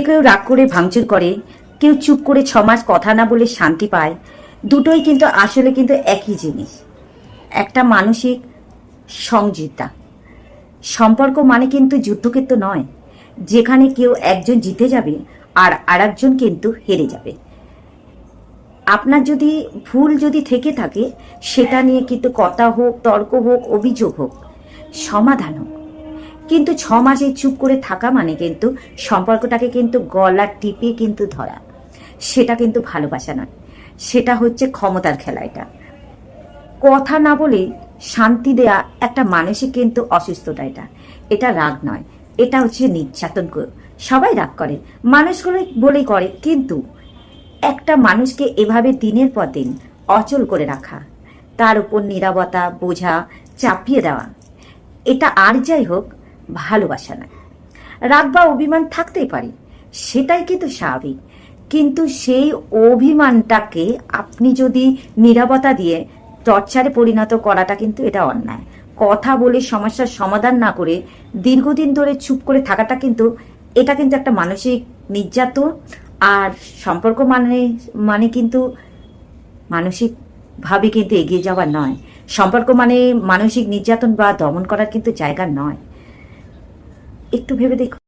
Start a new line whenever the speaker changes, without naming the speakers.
কেউ রাগ করে ভাঙচুর করে, কেউ চুপ করে ছমাস কথা না বলে শান্তি পায়, দুটোই কিন্তু আসলে কিন্তু একই জিনিস। একটা মানসিক সংযুক্তা। সম্পর্ক মানে কিন্তু যুদ্ধক্ষেত্র নয়। যেখানে কেউ একজন জিতে যাবে আর আরেকজন কিন্তু হেরে যাবে। আপনার যদি ভুল যদি থেকে থাকে, সেটা নিয়ে কিন্তু কথা হোক, তর্ক হোক, অভিযোগ হোক, সমাধান হোক। কিন্তু ছ মাসে চুপ করে থাকা মানে কিন্তু সম্পর্কটাকে কিন্তু গলা টিপে কিন্তু ধরা। সেটা কিন্তু ভালোবাসা নয়। সেটা হচ্ছে ক্ষমতার খেলা এটা। কথা না বলে শান্তি দেয়া একটা মানসিক কিন্তু অসুস্থতা এটা। এটা রাগ নয়। এটা হচ্ছে নির্যাতন সবাই রাগ করে। মানুষগুলো বলেই করে। কিন্তু একটা মানুষকে এভাবে দিনের পর দিন অচল করে রাখা, তার উপর নিরাপত্তা বোঝা, চাপিয়ে দেওয়া, এটা আর যাই হোক ভালোবাসা না রাগ বা অভিমান থাকতেই পারে, সেটাই কিন্তু স্বাভাবিক। কিন্তু সেই অভিমানটাকে আপনি যদি নিরাপত্তা দিয়ে টর্চারে পরিণত করাটা কিন্তু এটা অন্যায়। কথা বলে সমস্যার সমাধান না করে দীর্ঘদিন ধরে চুপ করে থাকাটা কিন্তু, এটা কিন্তু একটা মানসিক নির্যাতন। আর সম্পর্ক মানে মানে কিন্তু মানসিকভাবে কিন্তু এগিয়ে যাওয়া নয়। সম্পর্ক মানে মানসিক নির্যাতন বা দমন করার কিন্তু জায়গা নয়। একটু ভেবে দেখুন